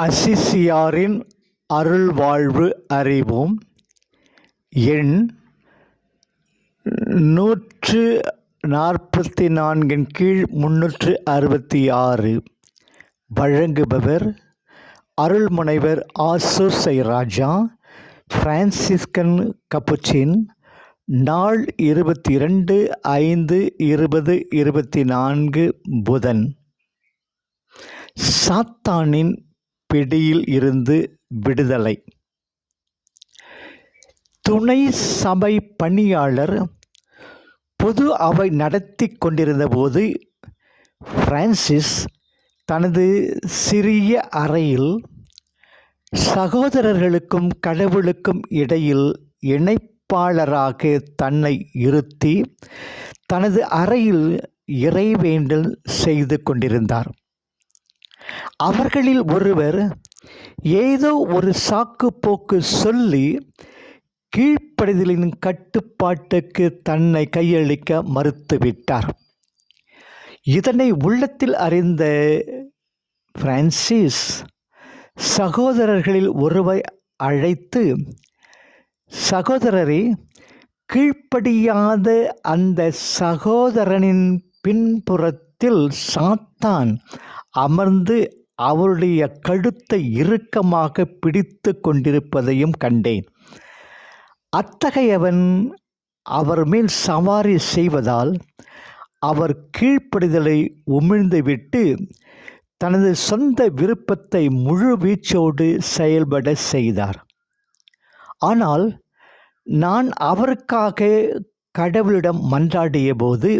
அசிசியாரின் அருள்வாழ்வு அறிவோம் எண் நூற்று நாற்பத்தி நான்கின் கீழ் முன்னூற்று அறுபத்தி ஆறு வழங்குபவர் அருள்முனைவர் ஆசூசை ராஜா பிரான்சிஸ்கன் கப்புச்சின் நாள் இருபத்தி இரண்டு ஐந்து இருபது இருபத்தி நான்கு புதன். சாத்தானின் பிடியில் இருந்து விடுதலை. துணை சபை பணியாளர் பொது அவை நடத்தி கொண்டிருந்தபோது பிரான்சிஸ் தனது சிறிய அறையில் சகோதரர்களுக்கும் கடவுளுக்கும் இடையில் இணைப்பாளராக தன்னை இருத்தி தனது அறையில் இறைவேண்டல் செய்து கொண்டிருந்தார். அவர்களில் ஒருவர் ஏதோ ஒரு சாக்கு போக்கு சொல்லி கீழ்ப்படிதலின் கட்டுப்பாட்டுக்கு தன்னை கையளிக்க மறுத்துவிட்டார். இதனை உள்ளத்தில் அறிந்த பிரான்சிஸ் சகோதரர்களில் ஒருவரை அழைத்து சகோதரரை கீழ்ப்படியாத அந்த சகோதரனின் பின்புறத்தில் தான் அமர்ந்து அவருடைய கழுத்தை இறுக்கமாக பிடித்து கொண்டிருப்பதையும் கண்டேன். அத்தகையவன் அவர் மேல் சவாரி செய்வதால் அவர் கீழ்ப்படிதலை உமிழ்ந்துவிட்டு தனது சொந்த விருப்பத்தை முழு வீச்சோடு செயல்பட செய்தார். ஆனால் நான் அவருக்காக கடவுளிடம் மன்றாடிய போது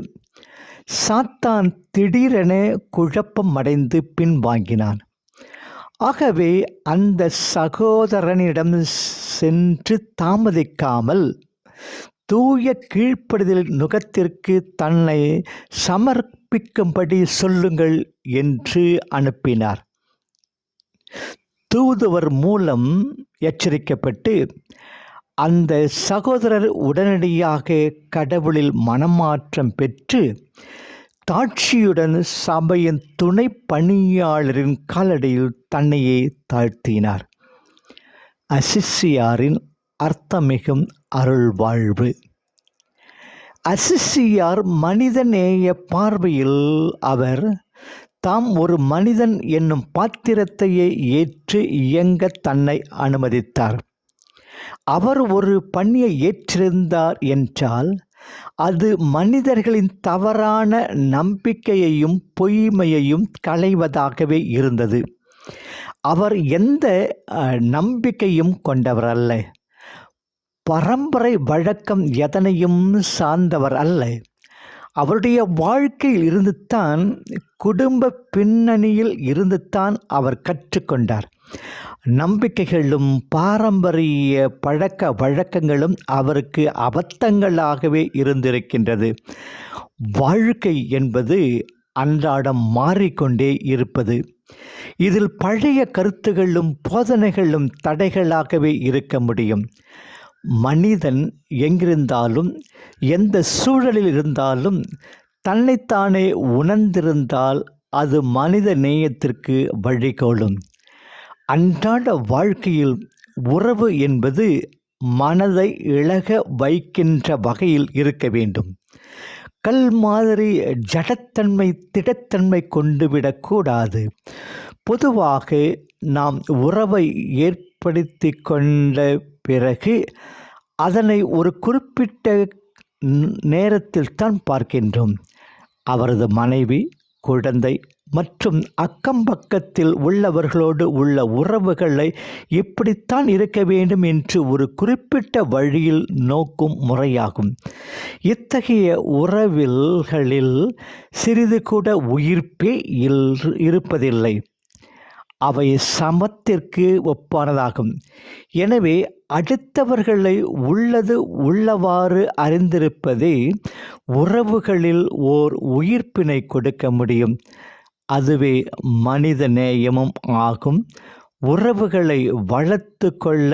சாத்தான் திடீரென குழப்பம் அடைந்து பின்வாங்கினான் ஆகவே அந்த சகோதரனிடம் சென்று தாமதிக்காமல் தூய கீழ்ப்படுதல் நுகத்திற்கு தன்னை சமர்ப்பிக்கும்படி சொல்லுங்கள் என்று அனுப்பினார். தூதுவர் மூலம் எச்சரிக்கப்பட்டு அந்த சகோதரர் உடனடியாக கடவுளில் மனமாற்றம் பெற்று தாட்சியுடன் சபையின் துணை பணியாளரின் காலடியில் தன்னையே தாழ்த்தினார். அசிசியாரின் அர்த்தமிகும் அருள் வாழ்வு அசிசியார் மனிதநேய பார்வையில் அவர் தாம் ஒரு மனிதன் என்னும் பாத்திரத்தையே ஏற்று இயங்க தன்னை அனுமதித்தார். அவர் ஒரு பணியை ஏற்றிருந்தார் என்றால் அது மனிதர்களின் தவறான நம்பிக்கையையும் பொய்மையையும் களைவதாகவே இருந்தது. அவர் எந்த நம்பிக்கையும் கொண்டவர் அல்ல. பரம்பரை வழக்கம் எதனையும் சார்ந்தவர் அல்ல. அவருடைய வாழ்க்கையில் இருந்துத்தான் குடும்ப பின்னணியில் இருந்துத்தான் அவர் கற்றுக்கொண்டார். நம்பிக்கைகளும் பாரம்பரிய பழக்க வழக்கங்களும் அவருக்கு அபத்தங்களாகவே இருந்திருக்கின்றது. வாழ்க்கை என்பது அன்றாடம் மாறிக்கொண்டே இருப்பது. இதில் பழைய கருத்துகளும் போதனைகளும் தடைகளாகவே இருக்க முடியும். மனிதன் எங்கிருந்தாலும் எந்த சூழலில் இருந்தாலும் தன்னைத்தானே உணர்ந்திருந்தால் அது மனித நேயத்திற்கு வழிகோலும். அன்றாட வாழ்க்கையில் உறவு என்பது மனதை இழக வைக்கின்ற வகையில் இருக்க வேண்டும். கல் மாதிரி ஜடத்தன்மை திடத்தன்மை கொண்டுவிடக்கூடாது. பொதுவாக நாம் உறவை ஏற்படுத்தி கொண்ட பிறகு அதனை ஒரு குறிப்பிட்ட நேரத்தில் தான் பார்க்கின்றோம். அவரது மனைவி குழந்தை மற்றும் அக்கம் பக்கத்தில் உள்ளவர்களோடு உள்ள உறவுகளை இப்படித்தான் இருக்க வேண்டும் என்று ஒரு குறிப்பிட்ட வழியில் நோக்கும் முறையாகும். இத்தகைய உறவில்களில் சிறிது கூட உயிர்ப்பே இருப்பதில்லை. அவை சமத்திற்கு ஒப்பானதாகும். எனவே அடுத்தவர்களை உள்ளது உள்ளவாறு அறிந்திருப்பதே உறவுகளில் ஓர் உயிர்ப்பினை கொடுக்க முடியும். அதுவே மனித நேயமும் ஆகும். உறவுகளை வளர்த்து கொள்ள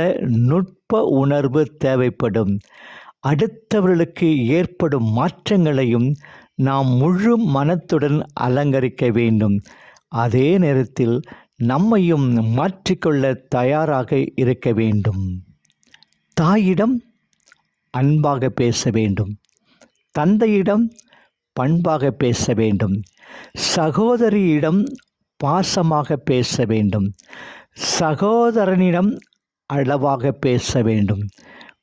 நுட்ப உணர்வு தேவைப்படும். அடுத்தவர்களுக்கு ஏற்படும் மாற்றங்களையும் நாம் முழு மனத்துடன் அலங்கரிக்க வேண்டும். அதே நேரத்தில் நம்மையும் மாற்றிக்கொள்ள தயாராக இருக்க வேண்டும். தாயிடம் அன்பாக பேச வேண்டும். தந்தையிடம் பண்பாக பேச வேண்டும். சகோதரியிடம் பாசமாக பேச வேண்டும். சகோதரனிடம் அளவாக பேச வேண்டும்.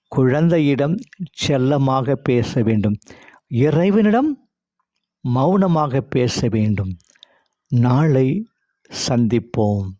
குழந்தையிடம் செல்லமாக பேச வேண்டும். இறைவனிடம் மௌனமாக பேச வேண்டும். நாளை சந்திப்போம்.